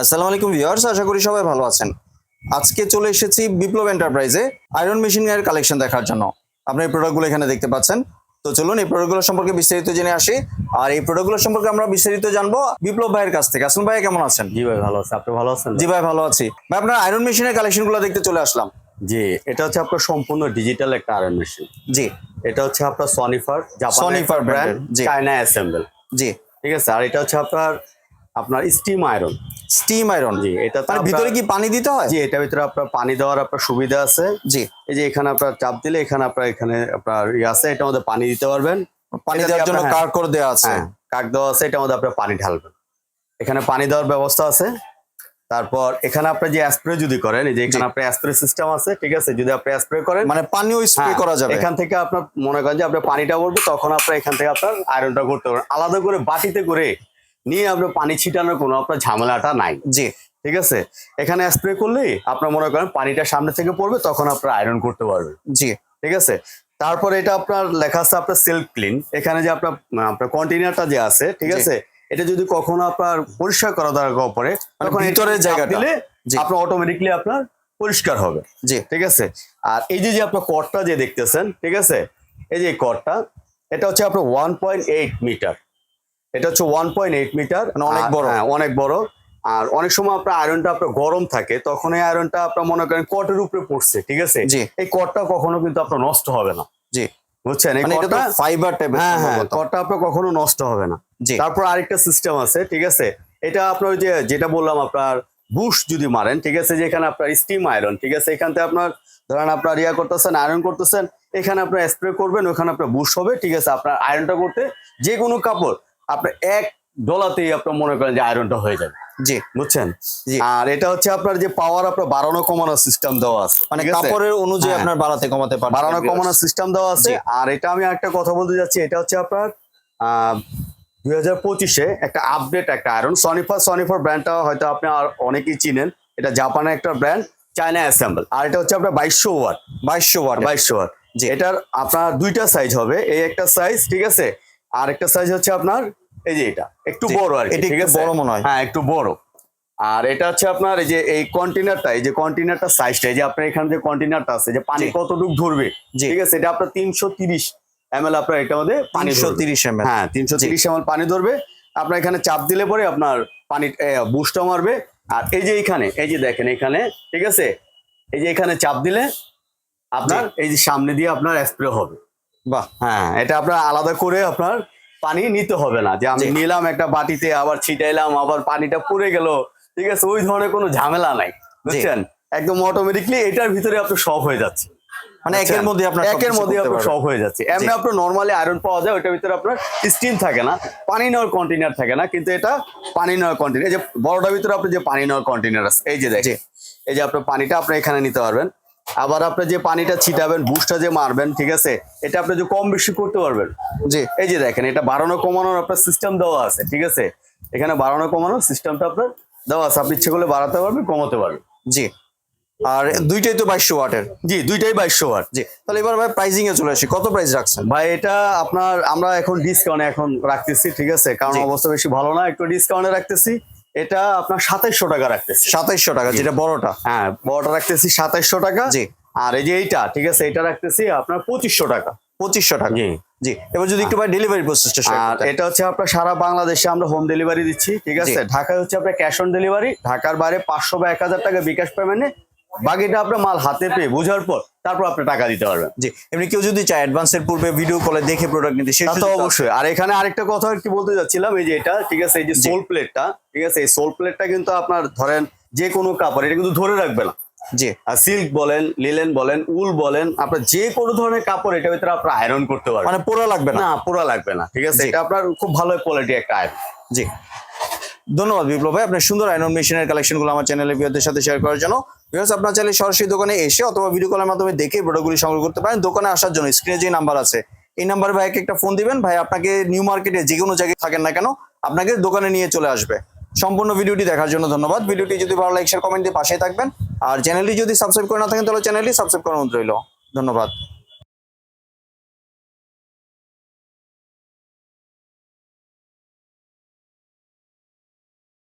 আসসালামু আলাইকুম ভিউয়ার্স আশা করি সবাই ভালো আছেন। আজকে চলে এসেছি বিপ্লব এন্টারপ্রাইজে আয়রন মেশিনের কালেকশন দেখার জন্য। আপনি এই প্রোডাক্টগুলো এখানে দেখতে পাচ্ছেন। তো চলুন এই প্রোডাক্টগুলো সম্পর্কে বিস্তারিত জেনে আসি। আর এই প্রোডাক্টগুলো সম্পর্কে আমরা বিস্তারিত জানব বিপ্লব ভাইয়ের কাছ থেকে। আসুন ভাই কেমন আছেন? জি ভাই ভালো আছে। আপনি ভালো আছেন? জি ভাই ভালো আছি। ভাই আপনার আয়রন মেশিনের কালেকশনগুলো দেখতে চলে আসলাম। জি এটা হচ্ছে আপনার সম্পূর্ণ ডিজিটাল একটা আয়রন মেশিন। জি। এটা হচ্ছে আপনার Sonifer Japan Sonifer brand. China assemble জি। ঠিক আছে? আর এটা হচ্ছে আপনার আপনার স্টিম আয়রন স্টিম আয়রন জি এটা তার ভিতরে কি পানি দিতে হয়? জি এটার ভিতরে আপনার পানি দেওয়ার আপনার সুবিধা আছে। জি। এই যে এখানে আপনার চাপ দিলে এখানে আপনার এখানে আপনার ইয়ে আছে এটার মধ্যে পানি দিতে পারবেন। পানি দেওয়ার জন্য আপনার- কার দেওয়া আছে। হ্যাঁ কাক দেওয়া আছে এটার মধ্যে আপনার পানি ঢালবেন। এখানে পানি দেওয়ার ব্যবস্থা আছে। তারপর এখানে আপনি যে স্প্রে যদি করেন এই যে এখানে আপনার স্প্রে সিস্টেম আছে ঠিক আছে? যদি আপনি স্প্রে করেন মানে পানিও স্প্রে হ্যাঁ, করা যাবে। এখান থেকে আপনার মনে করেন যে আপনার পানিটা পড়বে তখন আপনার এখান থেকে আপনার আয়রনটা করতে পারবেন। আলাদা করে বাটিতে করে নিয়ে আপনার পানি ছিটানোর কোনো আপনার ঝামেলাটা নাই। জি। ঠিক আছে? এখানে স্প্রে করলেই আপনার মনে করেন পানিটা সামনে থেকে পড়বে তখন আপনার আয়রন করতে পারবেন। জি। ঠিক আছে? তারপর এটা আপনার লেখা আছে আপনার সেলফ ক্লিন এখানে যে আপনার আপনার কন্টেনারটা যে আছে ঠিক আছে? এটা যদি কখনো আপনার পরিষ্কার করা দরকার পড়ে মানে তখন ভিতরের ভিতরে জায়গাটা। দিলে আপনার অটোমেটিকলি আপনার পরিষ্কার হবে। জি। ঠিক আছে? আর এই যে যে আপনার কটটা যে দেখতেছেন ঠিক আছে? এই যে কটটা এটা হচ্ছে আপনার ওয়ান পয়েন্ট এইট মিটার এটা হচ্ছে ওয়ান পয়েন্ট এইট মিটার মানে অনেক বড়। হ্যাঁ অনেক বড়। আর অনেক সময় আপনার আয়রনটা আপনার গরম থাকে তখন এই আয়রনটা আপনার মনে করেন কটের উপরে পড়ছে ঠিক আছে। এই কটটা কখনো কিন্তু আপনার নষ্ট হবে না। জি। বুঝছেন? এই মানে কটটা ফাইবার টাইপের হ্যাঁ হ্যাঁ কটটা আপনার কখনো নষ্ট হবে না। তারপর আরেকটা সিস্টেম আছে ঠিক আছে? এটা আপনার ওই যে যেটা বললাম আপনার বুশ যদি মারেন ঠিক আছে? যেখানে আপনার স্টিম আয়রন ঠিক আছে? এখান থেকে আপনার ধরেন আপনার ইয়া করতেছেন আয়রন করতেছেন এখানে আপনার স্প্রে করবেন ওখানে আপনার বুশ হবে ঠিক আছে? আপনার আয়রনটা করতে যে কোনো কাপড় আপনার এক ডলাতেই আপনার মনে করেন যে আয়রনটা হয়ে যাবে। জি। বুঝছেন? আর এটা হচ্ছে আপনার যে পাওয়ার আপনার বাড়ানো কমানো সিস্টেম দেওয়া আছে। মানে কাপড়ের অনুযায়ী হ্যাঁ। আপনার বাড়াতে কমাতে পারবেন বাড়ানো কমানোর সিস্টেম দেওয়া আছে। আর এটা আমি একটা কথা বলতে যাচ্ছি এটা হচ্ছে আপনার দুই হাজার পঁচিশে একটা আপডেট একটা আয়রন সনিফার সনিফার ব্র্যান্ডটা হয়তো আপনি আর অনেকেই চিনেন। এটা জাপানের একটা ব্র্যান্ড চায়না অ্যাসেম্বল আর এটা হচ্ছে আপনার বাইশশো ওয়াট বাইশশো ওয়াট বাইশশো ওয়াট। এটার আপনার দুইটা সাইজ হবে। এই একটা সাইজ ঠিক আছে? আর একটা সাইজ হচ্ছে আপনার এই যে এটা একটু বড় আর এটা ঠিক একটু বড় মনে হয়। হ্যাঁ একটু বড়। আর এটা হচ্ছে আপনার এই যে এই কন্টেনারটা এই যে কন্টেনারটা সাইজটা এই যে আপনার এখানে যে কন্টেনারটা আছে যে পানি। কতটুকু ধরবে ঠিক আছে? এটা আপনার তিনশো তিরিশ এম এল আপনার এটা মধ্যে পানি তিনশো তিরিশ এম হ্যাঁ তিনশো তিরিশ এম পানি ধরবে। আপনার এখানে চাপ দিলে পরে আপনার পানি বুস্টটা মারবে। আর এই যে এখানে এই যে দেখেন এখানে ঠিক আছে? এই যে এখানে চাপ দিলে আপনার এই যে সামনে দিয়ে আপনার স্প্রে হবে। বাহ হ্যাঁ এটা আপনার আলাদা করে আপনার পানি নিতে হবে না। যে আমি নিলাম একটা বাটিতে আবার ছিটাইলাম আবার পানিটা পুড়ে গেল ঠিক আছে ওই ধরনের কোনো ঝামেলা নাই বুঝছেন? একদম অটোমেটিকলি এটার ভিতরে আপনার সব হয়ে যাচ্ছে। মানে একের মধ্যে আপনার। একের মধ্যে আপনার সব হয়ে যাচ্ছে। এমনি। আপনার নর্মালি আয়রন পাওয়া যায় ওটার ভিতরে আপনার স্টিম থাকে না পানি নেওয়ার কন্টেনার থাকে না কিন্তু এটা পানি নেওয়ার কন্টেনার যে বড়টার ভিতরে আপনার যে পানি নেওয়ার কন্টেনার আছে এই যে দেখেন এই যে আপনার পানিটা আপনি এখানে নিতে পারবেন। আবার আপনি যে পানিটা ছিটাবেন বুস্টটা যে মারবেন ঠিক আছে? এটা আপনি যে কম বেশি করতে পারবেন। জি। এই যে দেখেন এটা বাড়ানো কমানোর আপনার সিস্টেম দেওয়া আছে ঠিক আছে? এখানে বাড়ানো কমানোর সিস্টেমটা আপনার দেওয়া আছে। আপনি ইচ্ছে করলে বাড়াতে পারবেন কমাতে পারবেন। জি। আর দুইটাই তো বাইশশো ওয়াটের। জি দুইটাই বাইশশো ওয়াট। জি। তাহলে এবার ভাই প্রাইজিং এ চলে আসি। কত প্রাইস রাখছেন? ভাই এটা আপনার আমরা এখন ডিসকাউন্টে এখন রাখতেছি ঠিক আছে? কারণ অবস্থা বেশি ভালো না একটু ডিসকাউন্টে রাখতেছি। এটা আপনার সাতাইশশো টাকা রাখতেছি। সাতাইশশো টাকা যেটা বড়টা। হ্যাঁ বড়টা রাখতেছি সাতাইশশো টাকা। জি। আর এই যে এইটা ঠিক আছে এটা রাখতেছি আপনার পঁচিশশো টাকা। পঁচিশশো টাকা। জি। জি এবার যদি একটু ভাই ডেলিভারি প্রসেসটা আর এটা হচ্ছে আপনার সারা বাংলাদেশে আমরা হোম ডেলিভারি দিচ্ছি ঠিক আছে? ঢাকায় হচ্ছে আপনার ক্যাশ অন ডেলিভারি ঢাকার বাইরে পাঁচশো বা এক হাজার টাকা বিকাশ পেমেন্টে বাকিটা আপনার মাল হাতে পেয়ে বোঝার পর তারপর আপনি টাকা দিতে পারবেন। জি এমনি কেউ যদি চায় অ্যাডভান্সের পূর্বে ভিডিও কলে দেখে প্রোডাক্ট নিতে সেটা তো অবশ্যই। আর এখানে আরেকটা কথা আর কি বলতে যাচ্ছিলাম এই যে এটা ঠিক আছে এই যে সোল প্লেটটা ঠিক আছে এই সোল প্লেটটা কিন্তু আপনার ধরেন যে কোনো কাপড় এটা কিন্তু ধরে রাখবে না। জি। আর সিল্ক বলেন লিলেন বলেন উল বলেন আপনার যে কোনো ধরনের কাপড় এটার ভিতরে আপনার আয়রন করতে পারবেন। মানে পোড়া লাগবে না? পুরো লাগবে না ঠিক আছে এটা আপনার খুব ভালো কোয়ালিটি একটা আয়রন জি। ধন্যবাদ বিপ্লব ভাই। আপনার সুন্দর আয়রন মেশিনের কালেকশনগুলো আমার চ্যানেলে ভিউয়ারদের সাথে শেয়ার করার জন্য। ভিউয়ার্স, আপনার চাইলে সরাসরি দোকানে এসে অথবা ভিডিও কলের মাধ্যমে দেখে প্রোডাক্টগুলি সংগ্রহ করতে পারেন। দোকানে আসার জন্য স্ক্রিনে যে নাম্বার আছে, এই নাম্বারে ভাইকে একটা ফোন দিবেন। ভাই, আপনাকে নিউ মার্কেটে যে কোনো জায়গায় থাকেন না কেন, আপনাকে দোকানে নিয়ে চলে আসবে। সম্পূর্ণ ভিডিওটি দেখার জন্য ধন্যবাদ। ভিডিওটি যদি ভালো লাইক শেয়ার কমেন্ট দিয়ে পাশে থাকবেন। আর চ্যানেলটি যদি সাবস্ক্রাইব করে না থাকেন, তাহলে চ্যানেলটি সাবস্ক্রাইব অনুরোধ রইল। ধন্যবাদ।